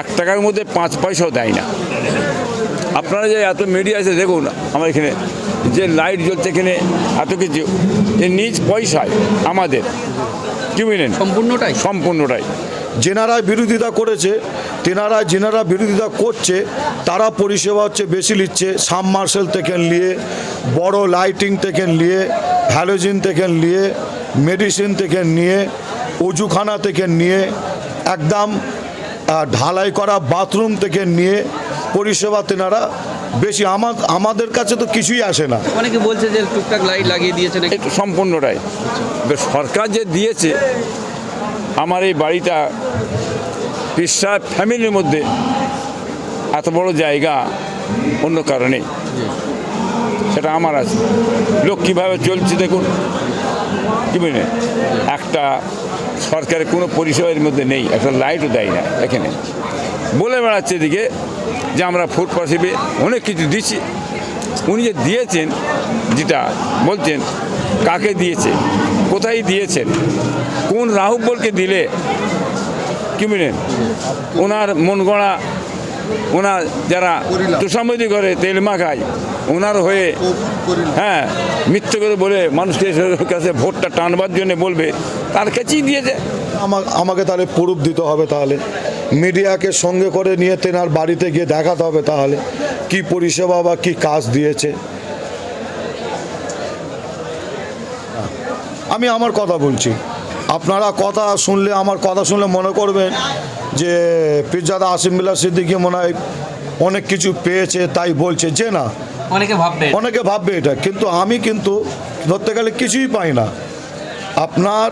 এক টাকার মধ্যে পাঁচ পয়সাও দেয় না। আপনারা যে এত মিডিয়া আছে দেখুন আমার এখানে যে লাইট জ্বলছে এখানে এত কিছু। যে নিজ পয়সায় আমাদের। কি বুঝলেন সম্পূর্ণটাই। সম্পূর্ণটাই। যেনারা বিরোধিতা করেছে তেনারা যেনারা বিরোধিতা করছে তারা পরিষেবা হচ্ছে বেশি নিচ্ছে সাব মার্শাল থেকে নিয়ে বড় লাইটিং থেকে নিয়ে হ্যালোজিন থেকে নিয়ে মেডিসিন থেকে নিয়ে অজুখানা থেকে নিয়ে একদম ঢালাই করা বাথরুম থেকে নিয়ে পরিষেবা তেনারা বেশি আমার আমাদের কাছে তো কিছুই আসে না। অনেকে বলছে যে টুকটাক লাইট লাগিয়ে দিয়েছে নাকি? একটু সম্পূর্ণটাই। সরকার যে দিয়েছে আমার এই বাড়িটা পিসা ফ্যামিলির মধ্যে এত বড় জায়গা অন্য কারণে। সেটা আমার আছে। লোক কীভাবে চলছে দেখুন। কী একটা সরকারের কোনো পরিষেবার মধ্যে নেই, একটা লাইটও দেয় না এখানে। বলে বেড়াচ্ছে এদিকে যে আমরা ফুড পাশিপে অনেক কিছু দিচ্ছি। উনি যে দিয়েছেন, যেটা বলছেন, কাকে দিয়েছে, কোথায় দিয়েছেন, কোন রাহুবলকে দিলে, কি বলেন, ওনার মন গড়া ওনার যারা তুষামদি করে তেল মাখায়, ওনার হয়ে হ্যাঁ মিথ্যে করে বলে মানুষকে কাছে ভোটটা টানবার জন্য বলবে, তার কাছেই দিয়েছে। আমা- আমাকে তাহলে প্রুফ দিতে হবে তাহলে। মিডিয়াকে সঙ্গে করে নিয়ে তেনার বাড়িতে গিয়ে দেখাতে হবে তাহলে, কি পরিষেবা বা কি কাজ দিয়েছে। আমি আমার কথা বলছি। আপনারা কথা শুনলে আমার কথা শুনলে মনে করবেন যে পিজ্জাদা আসিমবিল্লা সিদ্দিকি মনে হয় অনেক কিছু পেয়েছে তাই বলছে। যে না অনেকে ভাববে। অনেকে ভাববে এটা কিন্তু আমি কিন্তু ধরতে গেলে কিছুই পাই না। আপনার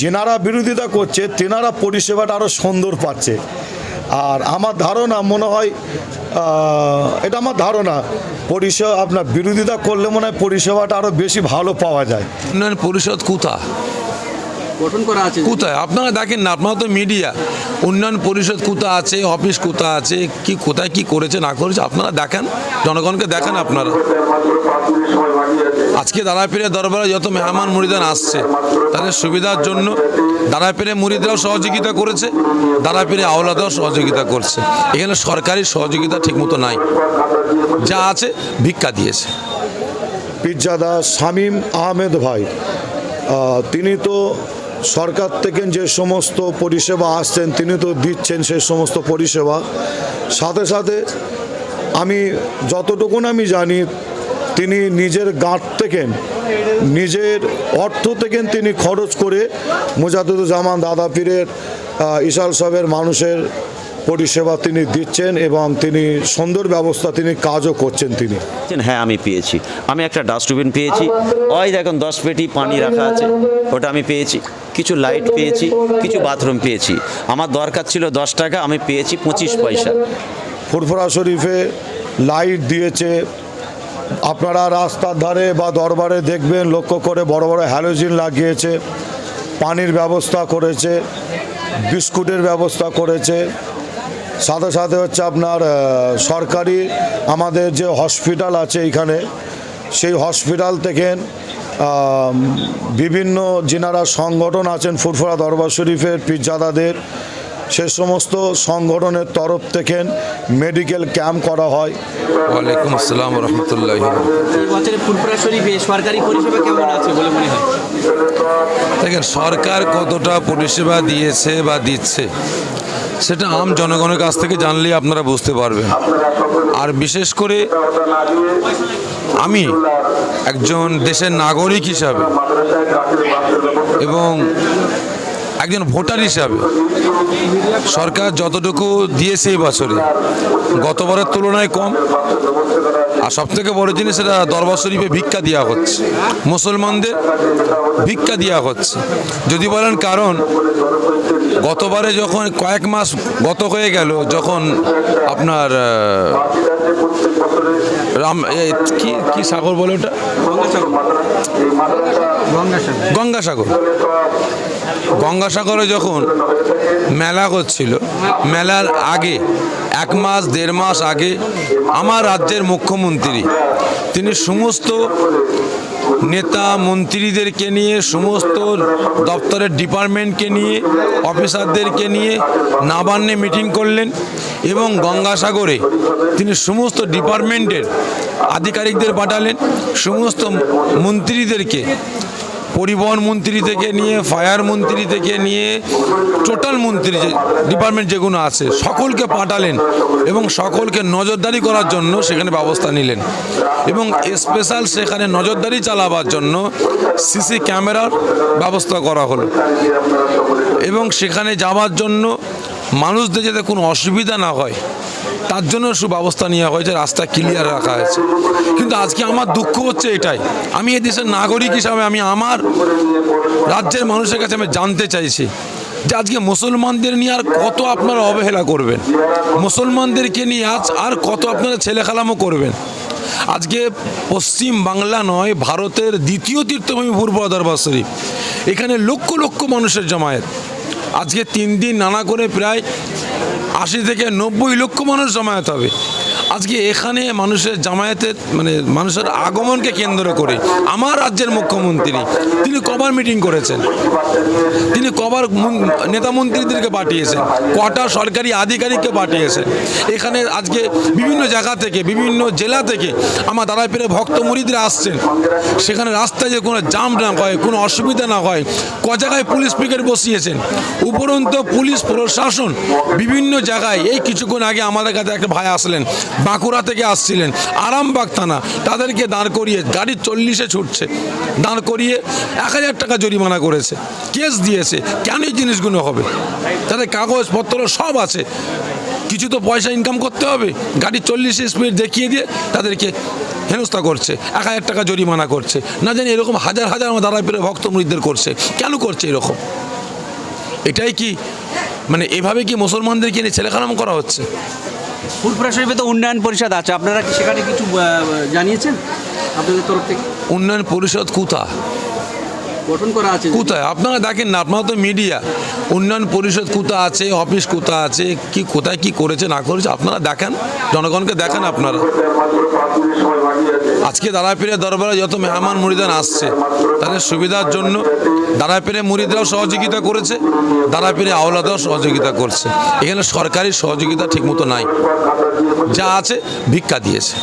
যেনারা বিরোধিতা করছে তেনারা পরিষেবাটা আরও সুন্দর পাচ্ছে। আর আমার ধারণা মনে হয় এটা আমার ধারণা, পরিষেবা আপনার বিরোধিতা করলে মনে হয় পরিষেবাটা আরও বেশি ভালো পাওয়া যায়। উন্নয়ন পরিষদ কোথা? গঠন করা আছে কোথায়? আপনারা দেখেন না আপনারা তো মিডিয়া উন্নয়ন পরিষদ কোথা আছে অফিস কোথা আছে কি কোথায় কি করেছে না করেছে আপনারা দেখেন জনগণকে দেখেন আপনারা। আজকে দাঁড়াপীরে দরবারে যত মেহমান মুরিদান আসছে তাদের সুবিধার জন্য দাঁড়াপীরে মুরিদরাও সহযোগিতা করেছে দাঁড়াপীরে আওলাদাও সহযোগিতা করছে। এখানে সরকারি সহযোগিতা ঠিকমতো নাই। যা আছে ভিক্ষা দিয়েছে। পিজ্জাদা শামীম আহমেদ ভাই তিনি তো সরকার থেকে যে সমস্ত পরিষেবা আসছেন, তিনি তো দিচ্ছেন সেই সমস্ত পরিষেবা। সাথে সাথে আমি যতটুকুন আমি জানি, তিনি নিজের গাঁট থেকে, নিজের অর্থ থেকে তিনি খরচ করে মুজাদুজ্জামান দাদা পীরের ইশাল সাহেবের মানুষের পরিষেবা তিনি দিচ্ছেন এবং তিনি সুন্দর ব্যবস্থা তিনি কাজও করছেন তিনি। হ্যাঁ আমি পেয়েছি। আমি একটা ডাস্টবিন পেয়েছি। ওই দেখুন, দশ পেটি পানি রাখা আছে, ওটা আমি পেয়েছি। কিছু লাইট পেয়েছি, কিছু বাথরুম পেয়েছি। আমার দরকার ছিল দশ টাকা, আমি পেয়েছি পঁচিশ পয়সা। ফুরফুরা শরীফে লাইট দিয়েছে। আপনারা রাস্তার ধারে বা দরবারে দেখবেন, লক্ষ্য করে বড় বড় হ্যালোজিন লাগিয়েছে, পানির ব্যবস্থা করেছে, বিস্কুটের ব্যবস্থা করেছে। সাথে সাথে হচ্ছে আপনার সরকারি আমাদের যে হসপিটাল আছে এখানে, সেই হসপিটাল থেকে বিভিন্ন যিনারা সংগঠন আছেন ফুরফুরা দরবার শরীফের পিজ্জাদাদের সে সমস্ত সংগঠনের তরফ থেকে মেডিকেল ক্যাম্প করা হয়। ওয়ালাইকুম আসসালাম রহমতুল্লাহ হয়? দেখেন সরকার কতটা পরিষেবা দিয়েছে বা দিচ্ছে সেটা আম জনগণের কাছ থেকে জানলে আপনারা বুঝতে পারবেন। আর বিশেষ করে আমি একজন দেশের নাগরিক হিসাবে এবং একজন ভোটার হিসাবে সরকার যতটুকু দিয়েছে এই বছরে গতবারের তুলনায় কম। আর সব থেকে বড় জিনিস এটা দরবার শরীফে ভিক্ষা দেওয়া হচ্ছে। মুসলমানদের ভিক্ষা দেওয়া হচ্ছে। যদি বলেন কারণ গতবারে যখন কয়েক মাস গত হয়ে গেল যখন আপনার রাম কি কি সাগর বলে ওটা? গঙ্গাসাগর। গঙ্গাসাগরে। যখন মেলা হচ্ছিল মেলার আগে, এক মাস, দেড় মাস আগে, আমার রাজ্যের মুখ্যমন্ত্রী, তিনি সমস্ত নেতা মন্ত্রীদেরকে নিয়ে, সমস্ত দপ্তরের ডিপার্টমেন্টকে নিয়ে, অফিসারদেরকে নিয়ে নাবান্নে মিটিং করলেন এবং গঙ্গাসাগরে তিনি সমস্ত ডিপার্টমেন্টের আধিকারিকদের পাঠালেন, সমস্ত মন্ত্রীদেরকে পরিবহন মন্ত্রী থেকে নিয়ে, ফায়ার মন্ত্রী থেকে নিয়ে, টোটাল মন্ত্রী যে, ডিপার্টমেন্ট যেগুলো আছে, সকলকে পাঠালেন এবং সকলকে নজরদারি করার জন্য সেখানে ব্যবস্থা নিলেন। এবং স্পেশাল সেখানে নজরদারি চালাবার জন্য সিসি ক্যামেরার ব্যবস্থা করা হলো। এবং সেখানে যাওয়ার জন্য মানুষদের যাতে কোনো অসুবিধা না হয় তার জন্য সুব্যবস্থা নেওয়া হয়েছে, রাস্তা ক্লিয়ার রাখা হয়েছে। কিন্তু আজকে আমার দুঃখ হচ্ছে এটাই। আমি এই দেশের নাগরিক হিসাবে আমি আমার রাজ্যের মানুষের কাছে আমি জানতে চাইছি যে আজকে মুসলমানদের নিয়ে আর কত আপনারা অবহেলা করবেন? মুসলমানদেরকে নিয়ে আজ আর কত আপনারা ছেলেখেলামো করবেন? আজকে পশ্চিম বাংলা নয়, ভারতের দ্বিতীয় তীর্থভূমি পূর্ব দরবার শরীফ। এখানে লক্ষ লক্ষ মানুষের জমায়েত। আজকে তিন দিন নানা করে প্রায় আশি থেকে নব্বই লক্ষ মানুষ জমায়েত হবে। আজকে এখানে মানুষের জামায়াতের মানে মানুষের আগমনকে কেন্দ্র করে আমার রাজ্যের মুখ্যমন্ত্রী, তিনি কবার মিটিং করেছেন। তিনি কবার নেতা মন্ত্রীদেরকে পাঠিয়েছেন, কটা সরকারি আধিকারিককে পাঠিয়েছেন। এখানে আজকে বিভিন্ন জায়গা থেকে, বিভিন্ন জেলা থেকে আমার দাঁড়ায় ভক্ত মুরিদরা আসছেন। সেখানে রাস্তায় যে কোনো জাম না হয়, কোনো অসুবিধা না হয়, ক জায়গায় পুলিশ পিকেট বসিয়েছেন। উপরন্ত পুলিশ প্রশাসন বিভিন্ন জায়গায়, এই কিছুক্ষণ আগে আমাদের কাছে একটা ভাই আসলেন বাঁকুড়া থেকে আসছিলেন, আরামবাগ থানা। তাদেরকে দাঁড় করিয়ে, গাড়ি চল্লিশে ছুটছে। দাঁড় করিয়ে এক হাজার টাকা জরিমানা করেছে, কেস দিয়েছে। কেন এই জিনিসগুলো হবে? তাদের কাগজপত্র সব আছে। কিছু তো পয়সা ইনকাম করতে হবে। গাড়ি চল্লিশে স্পিড দেখিয়ে দিয়ে তাদেরকে হেনস্থা করছে, এক হাজার টাকা জরিমানা করছে। না জানি এরকম হাজার হাজার আমার দাঁড়ায় পেরে ভক্ত মুরিদদের করছে। কেন করছে এরকম? এটাই কি মানে এভাবে কি মুসলমানদেরকে নিয়ে ছেলেখানাম করা হচ্ছে? ফুরফুরা শরীফে তো উন্নয়ন পরিষদ আছে। আপনারা কি সেখানে কিছু জানিয়েছেন? আপনাদের তরফ থেকে? উন্নয়ন পরিষদ কোথা? গঠন করা আছে কোথায়? আপনারা দেখেন না, আপনারা তো মিডিয়া উন্নয়ন পরিষদ কোথা আছে অফিস কোথা আছে, কি কোথায় কি করেছে, না করেছে, আপনারা দেখেন, জনগণকে দেখেন আপনারা। আজকে দাঁড়াপীরে দরবারে যত মেহমান মুরিদান আসছে, তাদের সুবিধার জন্য দাঁড়াপীরে মুরিদরাও সহযোগিতা করেছে দাঁড়াপীরে আওলাদাও সহযোগিতা করছে। এখানে সরকারি সহযোগিতা ঠিকমতো নাই। যা আছে ভিক্ষা দিয়েছে।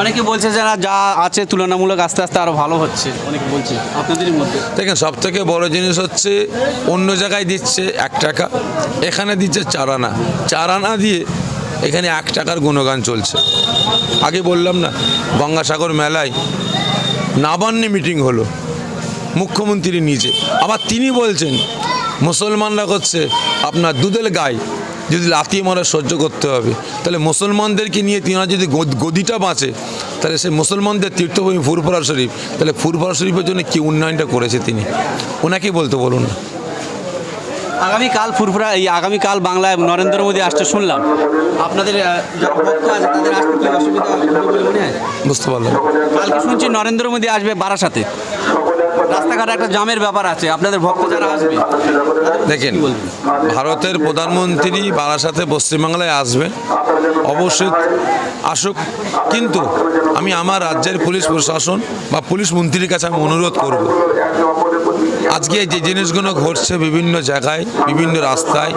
অনেকে বলছে যে যা আছে তুলনামূলক আস্তে আস্তে আরও ভালো হচ্ছে। অনেকে বলছে আপনাদেরই মধ্যে। দেখেন সব থেকে বড় জিনিস হচ্ছে, অন্য জায়গায় দিচ্ছে এক টাকা, এখানে দিচ্ছে চার আনা। চার আনা দিয়ে এখানে এক টাকার গুণগান চলছে। আগে বললাম না, গঙ্গাসাগর মেলায় নাবান্নে মিটিং হলো, মুখ্যমন্ত্রী নিজে। আবার তিনি বলছেন, মুসলমানরা করছে আপনার দুধের গায়ে যদি লাথি মারা সহ্য করতে হবে তাহলে মুসলমানদেরকে নিয়ে তিনারা যদি গদিটা বাঁচে তাহলে সে মুসলমানদের তীর্থভূমি ফুরফুরা শরীফ তাহলে ফুরফুরা শরীফের জন্য কি উন্নয়নটা করেছে তিনি? ওনাকে বলতে বলুন না। আগামীকাল ফুরফুরা এই আগামীকাল বাংলায় নরেন্দ্র মোদী আসছে শুনলাম। আপনাদের বুঝতে পারলাম। কালকে শুনছি নরেন্দ্র মোদী আসবে বারাসাতে। রাস্তাঘাটে একটা জামের ব্যাপার আছে, আপনাদের ভক্ত যারা আসবে। দেখেন, ভারতের প্রধানমন্ত্রী বারাসাতে পশ্চিমবাংলায় আসবেন অবশ্যই আসুক, কিন্তু আমি আমার রাজ্যের পুলিশ প্রশাসন বা পুলিশ মন্ত্রীর কাছে আমি অনুরোধ করব। আজকে যে জিনিসগুলো ঘটছে বিভিন্ন জায়গায়, বিভিন্ন রাস্তায়,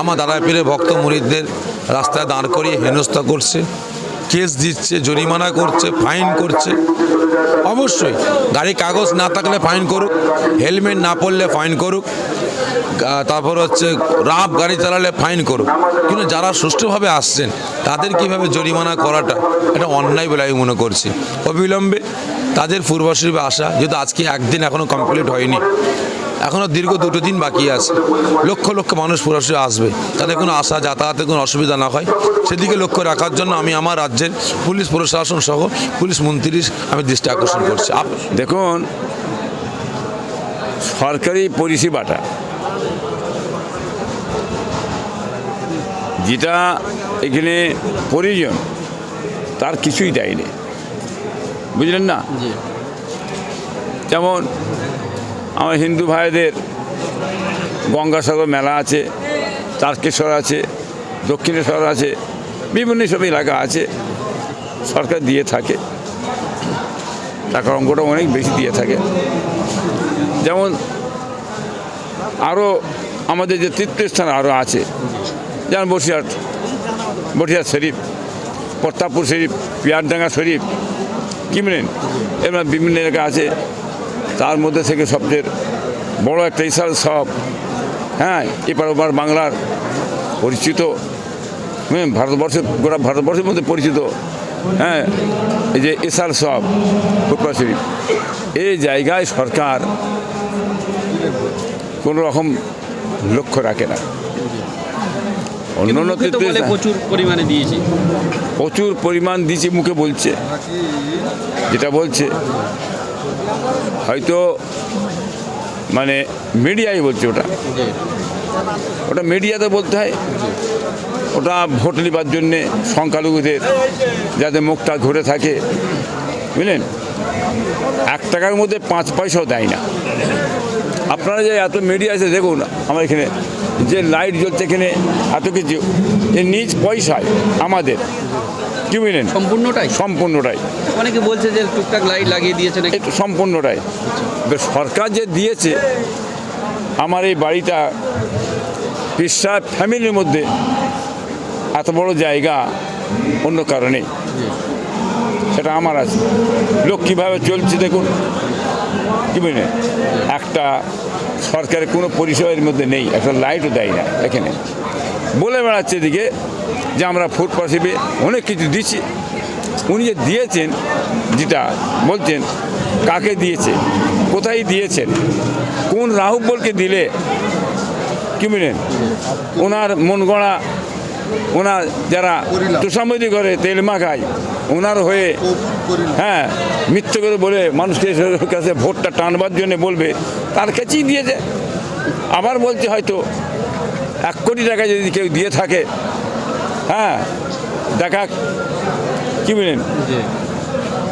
আমার দাঁড়ায় পেরে ভক্ত মুরিদদের রাস্তায় দাঁড় করিয়ে হেনস্থা করছে। কেস দিচ্ছে, জরিমানা করছে, ফাইন করছে। অবশ্যই, গাড়ি কাগজ না থাকলে ফাইন করুক, হেলমেট না পরলে ফাইন করুক তারপর হচ্ছে রাফ গাড়ি চালালে ফাইন করুক। কিন্তু যারা সুষ্ঠুভাবে আসছেন, তাদের কীভাবে জরিমানা করাটা, এটা অন্যায় বলে আমি মনে করছি। অবিলম্বে তাদের পূর্বশরীফে আসা যেহেতু আজকে একদিন এখনও কমপ্লিট হয়নি এখনও দীর্ঘ দুটো দিন বাকি আছে। লক্ষ লক্ষ মানুষ পুরসভা আসবে। তাদের কোনো আসা যাতায়াতের কোনো অসুবিধা না হয়। সেদিকে লক্ষ্য রাখার জন্য আমি আমার রাজ্যের পুলিশ প্রশাসন সহ পুলিশ মন্ত্রীর আমি দৃষ্টি আকর্ষণ করছি। আপ- দেখুন সরকারি পরিষেবাটা যেটা এখানে প্রয়োজন তার কিছুই দেয়নি। বুঝলেন না? যেমন আমার হিন্দু ভাইদের গঙ্গাসাগর মেলা আছে, তারকেশ্বর আছে, দক্ষিণেশ্বর আছে, বিভিন্ন সব এলাকা আছে, সরকার দিয়ে থাকে। টাকার অঙ্কটা অনেক বেশি দিয়ে থাকে। যেমন আরও আমাদের যে তীর্থস্থান আরও আছে, যেমন বসিরহাট বসিরহাট শরীফ, প্রতাপপুর শরীফ, পিয়ারডাঙ্গা শরীফ কি বলেন এবার বিভিন্ন এলাকা আছে। তার মধ্যে থেকে সবচেয়ে বড় একটা ইসাল সব। হ্যাঁ এপার ওপার বাংলার পরিচিত হ্যাঁ ভারতবর্ষের গোটা ভারতবর্ষের মধ্যে পরিচিত হ্যাঁ এই যে ইসাল সব ফুটবল শরীফ। এই জায়গায় সরকার কোনো রকম লক্ষ্য রাখে না। অন্য অন্য মুখে তো বলে তীর্থস্থান- প্রচুর পরিমাণে দিয়েছি। প্রচুর পরিমাণ দিচ্ছে মুখে বলছে। যেটা বলছে হয়তো মানে মিডিয়াই বলছে ওটা। ওটা মিডিয়াতে বলতে হয়। ওটা ভোট নেবার জন্যে সংখ্যালঘুদের যাতে মুখটা ঘুরে থাকে। বুঝলেন? এক টাকার মধ্যে পাঁচ পয়সাও দেয় না। আপনারা যে এত মিডিয়া আছে দেখুন আমার এখানে যে লাইট জ্বলছে এখানে এত কিছু। এ নিজ পয়সায় আমাদের কি সম্পূর্ণটাই? সম্পূর্ণটাই। অনেকে বলছে যে টুকটাক লাইট লাগিয়ে দিয়েছে নাকি? একটু সম্পূর্ণটাই। সরকার যে দিয়েছে আমার এই বাড়িটা পিসা ফ্যামিলির মধ্যে এত বড় জায়গা অন্য কারণে। সেটা আমার আছে। লোক কীভাবে চলছে দেখুন। কি বুঝলেন একটা সরকারের কোনো পরিষেবার মধ্যে নেই একটা লাইটও দেয় না এখানে। বলে বেড়াচ্ছে এদিকে যে আমরা ফুড পাশিপে অনেক কিছু দিচ্ছি। উনি যে দিয়েছেন, যেটা বলছেন, কাকে দিয়েছে কোথায় দিয়েছেন, কোন রাহুব বলকে দিলে কি বুঝলেন ওনার মন গড়া, ওনার যারা তুষামদি করে, তেল মাখায় ওনার হয়ে হ্যাঁ মিথ্যে করে বলে মানুষকে কাছে ভোটটা টানবার জন্য বলবে, তার কাছেই দিয়েছে। আবার বলছে হয়তো এক কোটি টাকা যদি কেউ দিয়ে থাকে হ্যাঁ দেখা কি বলেন?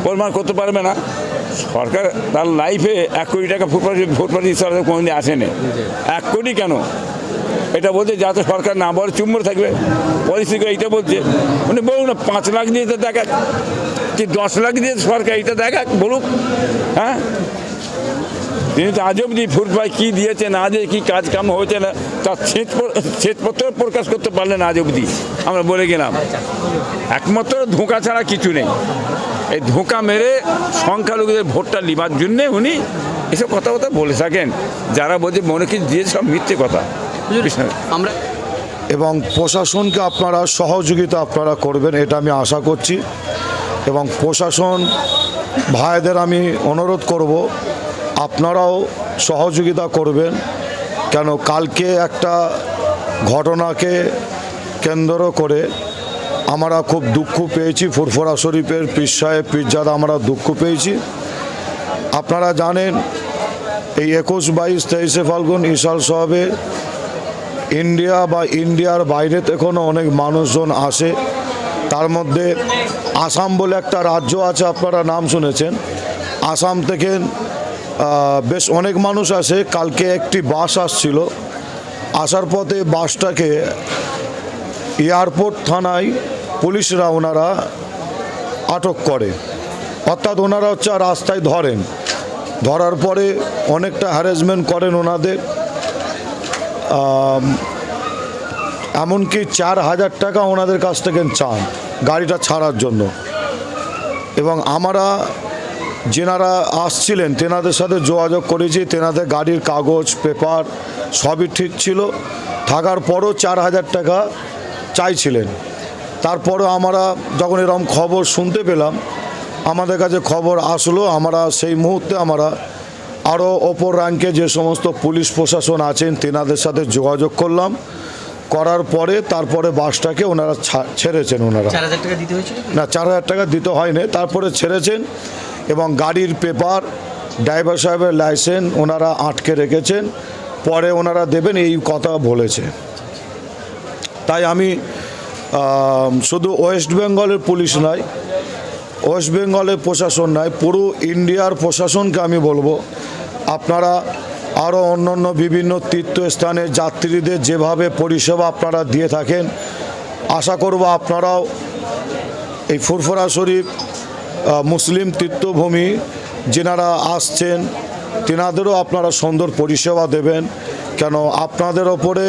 প্রমাণ করতে পারবে না। সরকার তার লাইফে এক কোটি টাকা ফুটপাতি ফুটপাতি সরকার কোনোদিন আসেনি। এক কোটি কেন? এটা বলছে যাতে সরকার না বড় চুম্বর থাকবে। পরিস্থিতি এইটা বলছে। উনি বলুন না পাঁচ লাখ দিয়ে তো দেখাক কি দশ লাখ দিয়ে সরকার এইটা দেখাক বলুক। হ্যাঁ? তিনি তো আজ অব্দি ফুটপাই কী দিয়েছে না দিয়ে কী কাজ কাম হয়েছে না? তার শ্বেতপত্র প্রকাশ করতে পারলেন আজ অব্দি আমরা বলে গেলাম একমাত্র ধোঁকা ছাড়া কিছু নেই। এই ধোঁকা মেরে সংখ্যালঘুদের ভোটটা লিবার জন্যে উনি এসব কথা কথা বলে থাকেন। যারা বলছে মনে কিছু দিয়েছে সব মিথ্যে কথা। আমরা এবং প্রশাসনকে আপনারা সহযোগিতা আপনারা করবেন এটা আমি আশা করছি। এবং প্রশাসন ভাইদের আমি অনুরোধ করব আপনারাও সহযোগিতা করবেন। কেন কালকে একটা ঘটনাকে কেন্দ্র করে আমরা খুব দুঃখ পেয়েছি। ফুরফুরা শরীফের পীর সাহেব, পীরজাদা, আমরা দুঃখ পেয়েছি। আপনারা জানেন, এই একুশ বাইশ তেইশে ফাল্গুন ইশাল সাহেবের ইন্ডিয়া বা ইন্ডিয়ার বাইরে থেকেও অনেক মানুষজন আসে। তার মধ্যে আসাম বলে একটা রাজ্য আছে, আপনারা নাম শুনেছেন। আসাম থেকে বেশ অনেক মানুষ আসে। কালকে একটি বাস আসছিল। আসার পথে বাসটাকে এয়ারপোর্ট থানায় পুলিশরা ওনারা আটক করে। অর্থাৎ ওনারা হচ্ছে রাস্তায় ধরেন। ধরার পরে অনেকটা হ্যারাসমেন্ট করেন ওনাদের। এমনকি চার হাজার টাকা ওনাদের কাছ থেকে চান গাড়িটা ছাড়ার জন্য। এবং আমরা যেনারা আসছিলেন তেনাদের সাথে যোগাযোগ করেছি তেনাদের গাড়ির কাগজ পেপার সবই ঠিক ছিল। থাকার পরও চার হাজার টাকা চাইছিলেন। তারপরও আমরা যখন এরকম খবর শুনতে পেলাম আমাদের কাছে খবর আসলো আমরা সেই মুহূর্তে আমরা আরও ওপর র্যাঙ্কে যে সমস্ত পুলিশ প্রশাসন আছেন তেনাদের সাথে যোগাযোগ করলাম। করার পরে তারপরে বাসটাকে ওনারা ছেড়েছেন ওনারা। চার হাজার টাকা দিতে হয়েছিল না চার হাজার টাকা দিতে হয়নি। তারপরে ছেড়েছেন। এবং গাড়ির পেপার, ড্রাইভার সাহেবের লাইসেন্স ওনারা আটকে রেখেছেন, পরে ওনারা দেবেন এই কথা বলেছে। তাই আমি শুধু ওয়েস্ট বেঙ্গলের পুলিশ নয়, ওয়েস্ট বেঙ্গলের প্রশাসন নয়, পুরো ইন্ডিয়ার প্রশাসনকে আমি বলব, আপনারা আরও অন্য অন্য বিভিন্ন তীর্থস্থানে যাত্রীদের যেভাবে পরিষেবা আপনারা দিয়ে থাকেন, আশা করব আপনারাও এই ফুরফুরা শরীফ মুসলিম তীর্থভূমি যেনারা আসছেন তেনাদেরও আপনারা সুন্দর পরিষেবা দেবেন। কেন আপনাদের ওপরে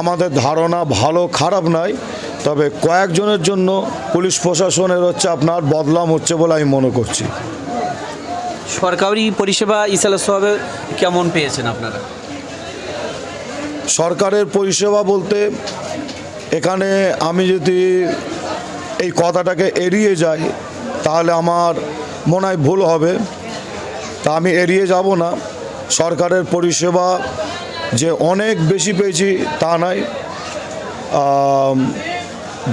আমাদের ধারণা ভালো খারাপ নয় তবে কয়েকজনের জন্য পুলিশ প্রশাসনের হচ্ছে আপনার বদলাম হচ্ছে বলে আমি মনে করছি। সরকারি পরিষেবা ইসালা সোহাবে কেমন পেয়েছেন আপনারা? সরকারের পরিষেবা বলতে এখানে আমি যদি এই কথাটাকে এড়িয়ে যাই তাহলে আমার মনে হয় ভুল হবে। তা আমি এড়িয়ে যাব না। সরকারের পরিষেবা যে অনেক বেশি পেয়েছি তা নয়।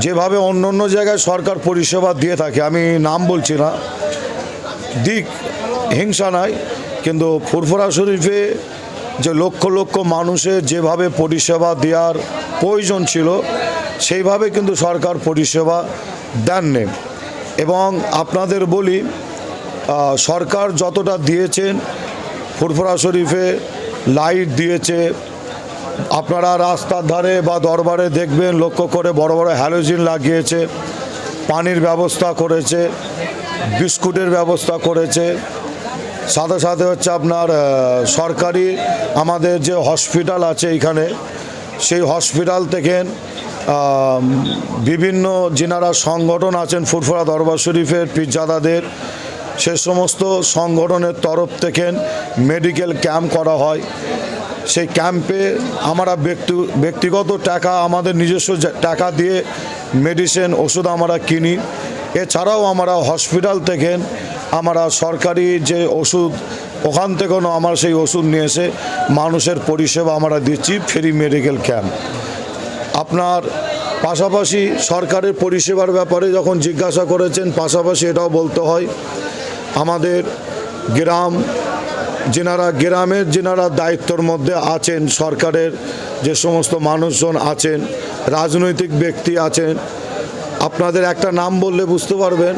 যেভাবে অন্য অন্য জায়গায় সরকার পরিষেবা দিয়ে থাকে, আমি নাম বলছি না। দিক হিংসা নাই কিন্তু ফুরফুরা শরীফে যে লক্ষ লক্ষ মানুষের যেভাবে পরিষেবা দেওয়ার প্রয়োজন ছিল, সেইভাবে কিন্তু সরকার পরিষেবা দেননি। এবং আপনাদের বলি সরকার যতটা দিয়েছেন ফুরফুরা শরীফে লাইট দিয়েছে, আপনারা রাস্তার ধারে বা দরবারে দেখবেন, লক্ষ্য করে বড় বড় হ্যালোজিন লাগিয়েছে, পানির ব্যবস্থা করেছে, বিস্কুটের ব্যবস্থা করেছে, সাথে সাথে হচ্ছে আপনার সরকারি আমাদের যে হসপিটাল আছে এখানে, সেই হসপিটাল থেকে বিভিন্ন যেনারা সংগঠন আছেন, ফুরফুরা দরবার শরীফের পিজ্জাদাদের সে সমস্ত সংগঠনের তরফ থেকে মেডিকেল ক্যাম্প করা হয়। সেই ক্যাম্পে আমরা ব্যক্তি, ব্যক্তিগত টাকা, আমাদের নিজস্ব টাকা দিয়ে মেডিসিন, ওষুধ আমরা কিনি। এছাড়াও আমরা হসপিটাল থেকে আমরা সরকারি যে ওষুধ, ওখান থেকেও আমরা সেই ওষুধ নিয়ে এসে মানুষের পরিষেবা আমরা দিচ্ছি, ফ্রি মেডিকেল ক্যাম্প। আপনার পাশাপাশি সরকারের পরিষেবার ব্যাপারে যখন জিজ্ঞাসা করেছেন, পাশাপাশি এটাও বলতে হয়, আমাদের গ্রাম, যেনারা গ্রামের যেনারা দায়িত্বর মধ্যে আছেন, সরকারের যে সমস্ত মানুষজন আছেন, রাজনৈতিক ব্যক্তি আছেন, আপনাদের একটা নাম বললে বুঝতে পারবেন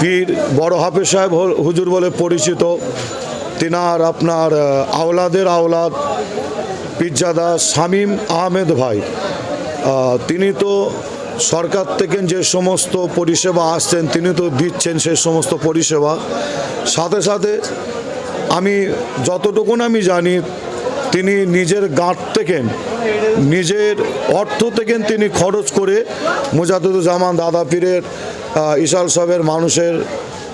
পীর বড় হাফেজ সাহেব হুজুর বলে পরিচিত, তিনার আপনার আওলাদের আওলাদ পিজ্জাদা শামীম আহমেদ ভাই তিনি তো সরকার থেকে যে সমস্ত পরিষেবা আসছেন, তিনি তো দিচ্ছেন সেই সমস্ত পরিষেবা। সাথে সাথে আমি যতটুকুন আমি জানি, তিনি নিজের গাঁট থেকে, নিজের অর্থ থেকে তিনি খরচ করে মুজাদুজ্জামান দাদা পীরের ইশাল সাহেবের মানুষের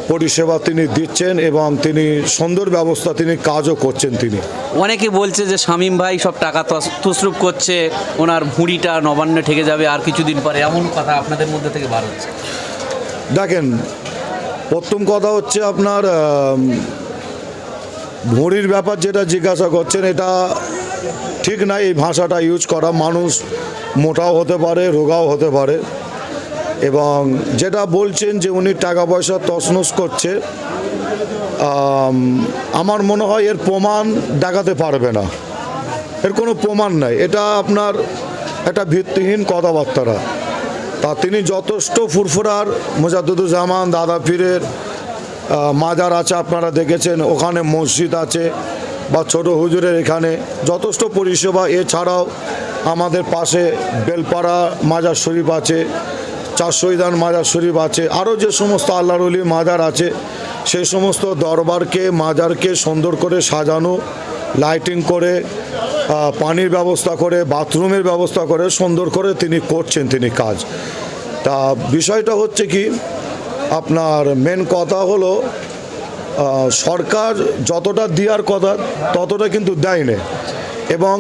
পরিষেবা তিনি দিচ্ছেন এবং তিনি সুন্দর ব্যবস্থা তিনি কাজও করছেন তিনি। অনেকে বলছে যে শামীম ভাই সব টাকা তস- তসরুপ করছে ওনার ভুঁড়িটা নবান্নে ঠেকে যাবে আর কিছুদিন পরে। এমন কথা আপনাদের মধ্যে থেকে বার হচ্ছে। দেখেন প্রথম কথা হচ্ছে আপনার ভুঁড়ির ব্যাপার যেটা জিজ্ঞাসা করছেন এটা ঠিক না এই ভাষাটা ইউজ করা মানুষ মোটাও হতে পারে রোগাও হতে পারে। এবং যেটা বলছেন যে উনি টাকা পয়সা তসনস করছে আমার মনে হয় এর প্রমাণ দেখাতে পারবে না। এর কোনো প্রমাণ নাই। এটা আপনার একটা ভিত্তিহীন কথাবার্তারা। তা তিনি যথেষ্ট ফুরফুরার মুজাদুজ্জামান দাদা পীরের মাজার আছে, আপনারা দেখেছেন, ওখানে মসজিদ আছে বা ছোট হুজুরের এখানে। যথেষ্ট পরিষেবা। এছাড়াও আমাদের পাশে বেলপাড়া মাজার শরীফ আছে। চারশইদান মাজার শরীফ আছে, আরও যে সমস্ত আল্লাহর অলি মাজার আছে, সেই সমস্ত দরবারকে, মাজারকে সুন্দর করে সাজানো লাইটিং করে পানির ব্যবস্থা করে, বাথরুমের ব্যবস্থা করে, সুন্দর করে তিনি করছেন তিনি কাজ। তা বিষয়টা হচ্ছে কি, আপনার মেন কথা হলো সরকার যতটা দেওয়ার কথা ততটা কিন্তু দেয়নি এবং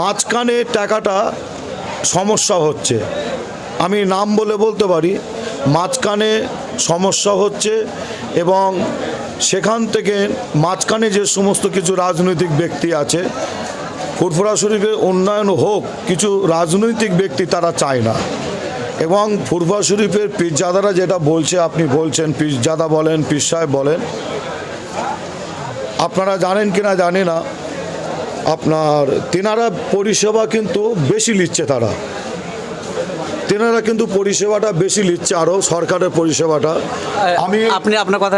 মাঝখানে টাকাটা সমস্যা হচ্ছে। আমি নাম বলে বলতে পারি, মাঝখানে সমস্যা হচ্ছে এবং সেখান থেকে মাঝখানে যে সমস্ত কিছু রাজনৈতিক ব্যক্তি আছে, ফুরফুরা শরীফের উন্নয়ন হোক, কিছু রাজনৈতিক ব্যক্তি তারা চায় না। এবং ফুরফুরা শরীফের পীরজাদারা যেটা বলছে, আপনি বলছেন, পীরজাদা বলেন, পীর সাহেব বলেন, আপনারা জানেন কিনা জানি না। আপনার তেনারা পরিষেবা কিন্তু বেশি নিচ্ছে তারা। তেনারা কিন্তু পরিষেবাটা বেশি নিচ্ছে আরও সরকারের পরিষেবাটা। আমি আপনি আপনার কথা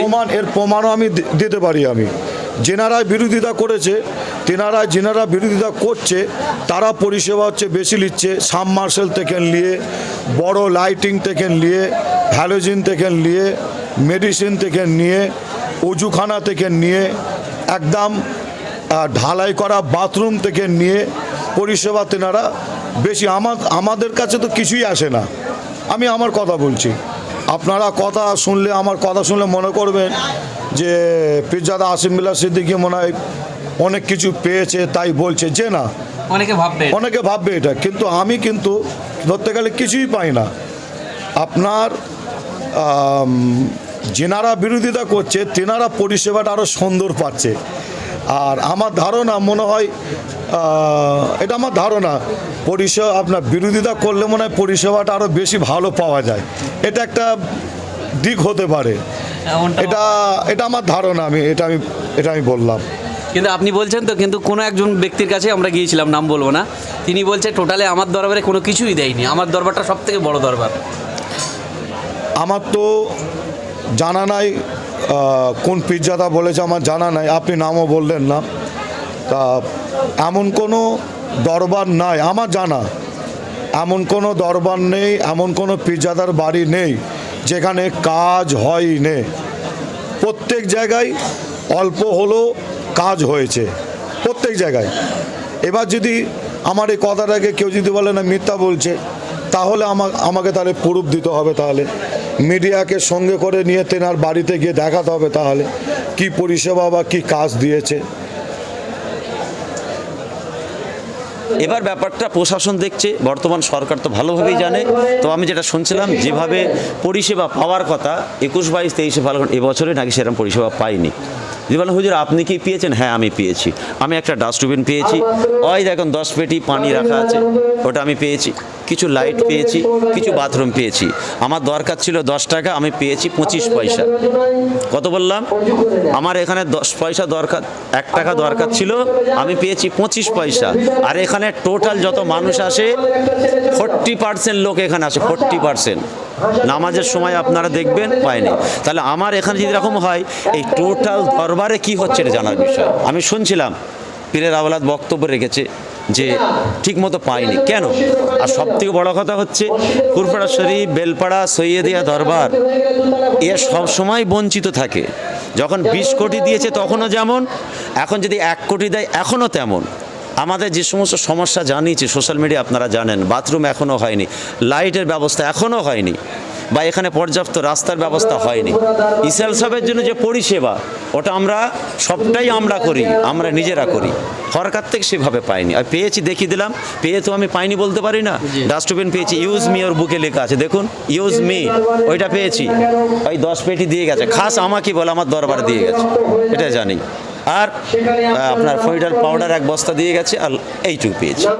প্রমাণ এর প্রমাণও আমি দিতে পারি আমি। যেনারা বিরোধিতা করেছে তেনারা যেনারা বিরোধিতা করছে তারা পরিষেবা হচ্ছে বেশি নিচ্ছে সাবমার্শাল থেকে নিয়ে বড় লাইটিং থেকে নিয়ে হ্যালোজিন থেকে নিয়ে মেডিসিন থেকে নিয়ে অজুখানা থেকে নিয়ে একদম ঢালাই করা বাথরুম থেকে নিয়ে পরিষেবা তেনারা বেশি আমার আমাদের কাছে তো কিছুই আসে না। আমি আমার কথা বলছি। আপনারা কথা শুনলে আমার কথা শুনলে মনে করবেন যে পিরজাদা আসিম বিল্লা সিদ্দিকি মনে হয় অনেক কিছু পেয়েছে তাই বলছে। যে না অনেকে ভাববে। অনেকে ভাববে এটা কিন্তু আমি কিন্তু ধরতে গেলে কিছুই পাই না। আপনার যেনারা বিরোধিতা করছে তেনারা পরিষেবাটা আরও সুন্দর পাচ্ছে। আর আমার ধারণা মনে হয় এটা আমার ধারণা পরিষেবা আপনার বিরোধিতা করলে মনে হয় পরিষেবাটা আরও বেশি ভালো পাওয়া যায়। এটা একটা দিক হতে পারে। এটা এটা আমার ধারণা আমি এটা আমি এটা আমি বললাম। কিন্তু আপনি বলছেন তো কিন্তু কোনো একজন ব্যক্তির কাছে আমরা গিয়েছিলাম নাম বলব না তিনি বলছে টোটালে আমার দরবারে কোনো কিছুই দেয়নি আমার দরবারটা সব থেকে বড় দরবার। আমার তো জানা নাই কোন পিৎজাটা বলেছে আমার জানা নাই, আপনি নামও বললেন না। তা এমন কোনো দরবার নাই, আমার জানা। এমন কোনো দরবার নেই, এমন কোনো পিৎজাদার বাড়ি নেই, যেখানে কাজ হয় নে প্রত্যেক জায়গায় অল্প হলেও কাজ হয়েছে, প্রত্যেক জায়গায়। এবার যদি আমার এই কথাটাকে কেউ যদি বলে না মিথ্যা বলছে, তাহলে আমা- আমাকে তাহলে প্রুফ দিতে হবে তাহলে। মিডিয়াকে সঙ্গে করে নিয়ে তেনার বাড়িতে গিয়ে দেখাতে হবে তাহলে কি পরিষেবা বা কি কাজ দিয়েছে। এবার ব্যাপারটা প্রশাসন দেখছে, বর্তমান সরকার তো ভালোভাবেই জানে। তো আমি যেটা শুনছিলাম, যেভাবে পরিষেবা পাওয়ার কথা, একুশ বাইশ, তেইশে ভালো এবছরে নাকি সেরকম পরিষেবা পাইনি। যদি বলেন হুজুর, আপনি কি পেয়েছেন? হ্যাঁ আমি পেয়েছি। আমি একটা ডাস্টবিন পেয়েছি। ওই দেখুন, দশ পেটি পানি রাখা আছে। ওটা আমি পেয়েছি। কিছু লাইট পেয়েছি, কিছু বাথরুম পেয়েছি। আমার দরকার ছিল দশ টাকা, আমি পেয়েছি পঁচিশ পয়সা। কত বললাম? আমার এখানে দশ পয়সা দরকার, এক টাকা দরকার ছিল, আমি পেয়েছি পঁচিশ পয়সা। আর এখানে টোটাল যত মানুষ আসে ফোরটি পার্সেন্ট লোক এখানে আসে ফোরটি পার্সেন্ট নামাজের সময় আপনারা দেখবেন পায়নি তাহলে আমার এখানে যদি এরকম হয়, এই টোটাল দরবারে কি হচ্ছে এটা জানার বিষয়। আমি শুনছিলাম, পীরের আওলাদ বক্তব্য রেখেছে যে ঠিকমতো পাইনি কেন? আর সব থেকে বড় কথা হচ্ছে ফুরফাড়া শরীফ, বেলপাড়া, সৈয়দিয়া দরবার এ সব সময় বঞ্চিত থাকে। যখন বিশ কোটি দিয়েছে তখনও যেমন, এখন যদি এক কোটি দেয়, এখনও তেমন। আমাদের যে সমস্ত সমস্যা জানিয়েছি সোশ্যাল মিডিয়া আপনারা জানেন বাথরুম এখনও হয়নি লাইটের ব্যবস্থা এখনও হয়নি বা এখানে পর্যাপ্ত রাস্তার ব্যবস্থা হয়নি। ইসাল সাহেবের জন্য যে পরিষেবা ওটা আমরা সবটাই আমরা করি আমরা নিজেরা করি। সরকার থেকে সেভাবে পাইনি। আর পেয়েছি দেখিয়ে দিলাম পেয়ে তো আমি পাইনি বলতে পারি না। ডাস্টবিন পেয়েছি ইউজ মি ওর বুকে লেখা আছে। দেখুন ইউজ মি ওইটা পেয়েছি। ওই দশ পেটি দিয়ে গেছে। খাস আমাকে বলে আমার দরবারে দিয়ে গেছে। এটা জানি। আর আপনার ফইডার পাউডার এক বস্তা দিয়ে গেছে আর এইটুকু পেয়েছি।